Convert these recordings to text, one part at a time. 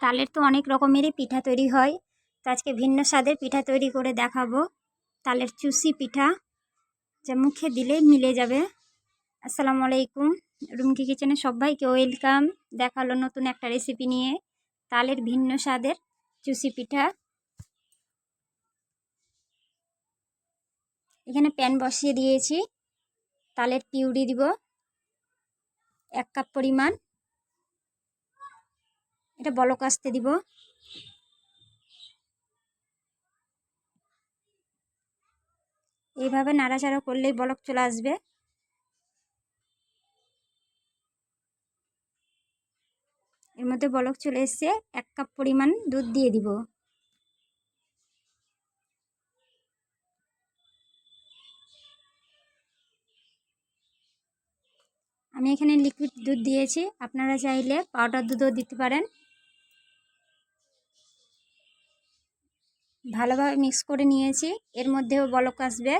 তালের তো অনেক রকমেরই পিঠা তৈরি হয়। তো আজকে ভিন্ন স্বাদের পিঠা তৈরি করে দেখাবো। তালের চুষি পিঠা যা মুখে দিলেই মিলে যাবে। আসসালামু আলাইকুম। রুমকি কিচেনে সবাইকে ওয়েলকাম। দেখাল নতুন একটা রেসিপি নিয়ে তালের ভিন্ন স্বাদের চুষি পিঠা। এখানে প্যান বসিয়ে দিয়েছি। তালের পিউরি দিব। এক কাপ পরিমাণ। এটা বলক আসতে দিব। এইভাবে নাড়াচাড়া করলেই বলক চলে আসবে। এর মধ্যে বলক চলে এসছে, এক কাপ পরিমাণ দুধ দিয়ে দিব। আমি এখানে লিকুইড দুধ দিয়েছি, আপনারা চাইলে পাউডার দুধও দিতে পারেন। ভালোভাবে মিক্স করে নিয়েছি। এর মধ্যেও বলক আসবে।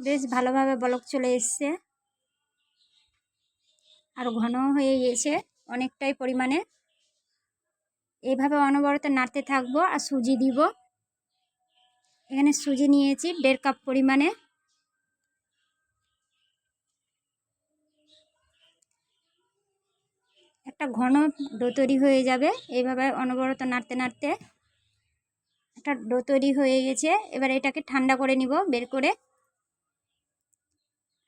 বেশ ভালোভাবে বলক চলে এসছে। আর ঘন হয়ে গিয়েছে অনেকটাই পরিমাণে। এইভাবে অনবরত নাড়তে থাকব আর সুজি দিব। এখানে সুজি নিয়েছি দেড় কাপ পরিমাণে। একটা ঘন ডো তৈরি হয়ে যাবে। এইভাবে অনবরত নাড়তে নাড়তে একটা ডো তৈরি হয়ে গেছে। এবার এটাকে ঠান্ডা করে নিব, বের করে।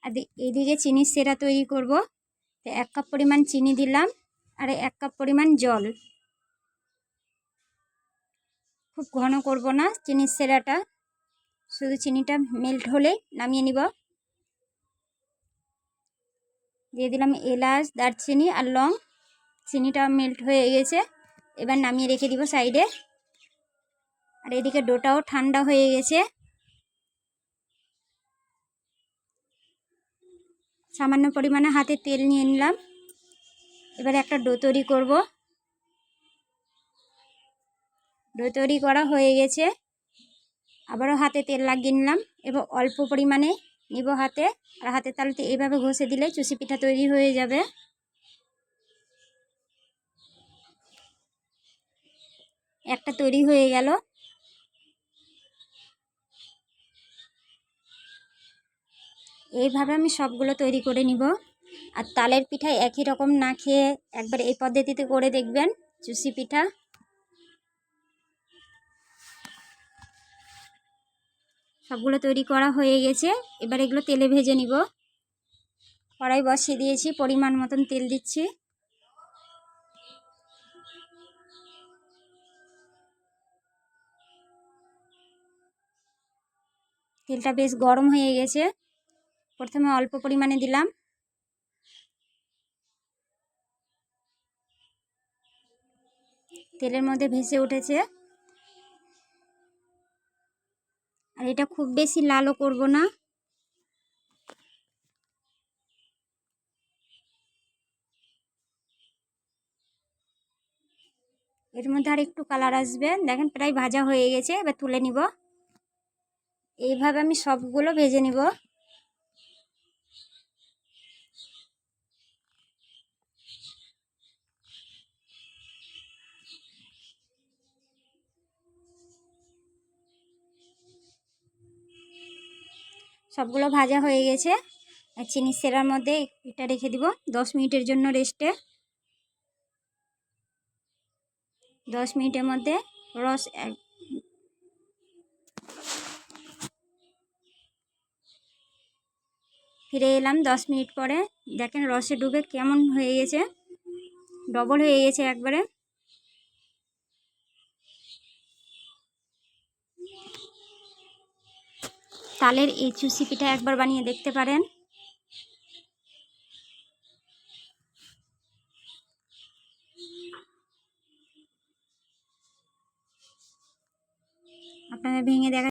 আর এইদিকে চিনির সেরা তৈরি করব। এক কাপ পরিমাণ চিনি দিলাম, আর এক কাপ পরিমাণ জল। খুব ঘন করব না চিনির সেরাটা। শুধু চিনিটা মেল্ট হলেই নামিয়ে নিব। দিয়ে দিলাম এলাচ, দারচিনি আর লং। চিনিটা মেল্ট হয়ে গেছে। এবার নামিয়ে রেখে দিব সাইডে আর এদিকে ডোটাও ঠান্ডা হয়ে গেছে। সামান্য পরিমাণে হাতে তেল নিয়ে নিলাম। এবার একটা ডো তৈরি করব। ডো তৈরি করা হয়ে গেছে। আবারও হাতে তেল লাগিয়ে নিলাম এবং অল্প পরিমাণে নিব হাতে। আর হাতে তালতে এইভাবে ঘষে দিলে চুষি পিঠা তৈরি হয়ে যাবে। একটা তৈরি হয়ে গেল। এইভাবে আমি সবগুলো তৈরি করে নিব। আর তালের পিঠা একই রকম না খেয়ে একবার এই পদ্ধতিতে করে দেখবেন চুষি পিঠা। সবগুলো তৈরি করা হয়ে গেছে। এবার এগুলো তেলে ভেজে নিব। কড়াই বসিয়ে দিয়েছি, পরিমাণ মতন তেল দিচ্ছি। তেলটা বেশ গরম হয়ে গেছে। প্রথমে অল্প পরিমাণে দিলাম। তেলের মধ্যে ভেসে উঠেছে। আর এটা খুব বেশি লালও করব না। এর মধ্যে আর একটু কালার আসবে। দেখেন প্রায় ভাজা হয়ে গেছে, এবার তুলে নিব। এইভাবে আমি সবগুলো ভেজে নিব। সবগুলো ভাজা হয়ে গেছে। চিনি সেরার মধ্যে এটা রেখে দিব। দশ মিনিটের জন্য রেস্টে। দশ মিনিটের মধ্যে রস ফিরে এলাম দশ মিনিট পরে। দেখেন রসে ডুবে কেমন হয়ে গেছে। ডবল হয়ে গেছে একবারে। তালের এই চুষি পিঠা একবার বানিয়ে দেখতে পারেন। আপনারা ভেঙে দেখা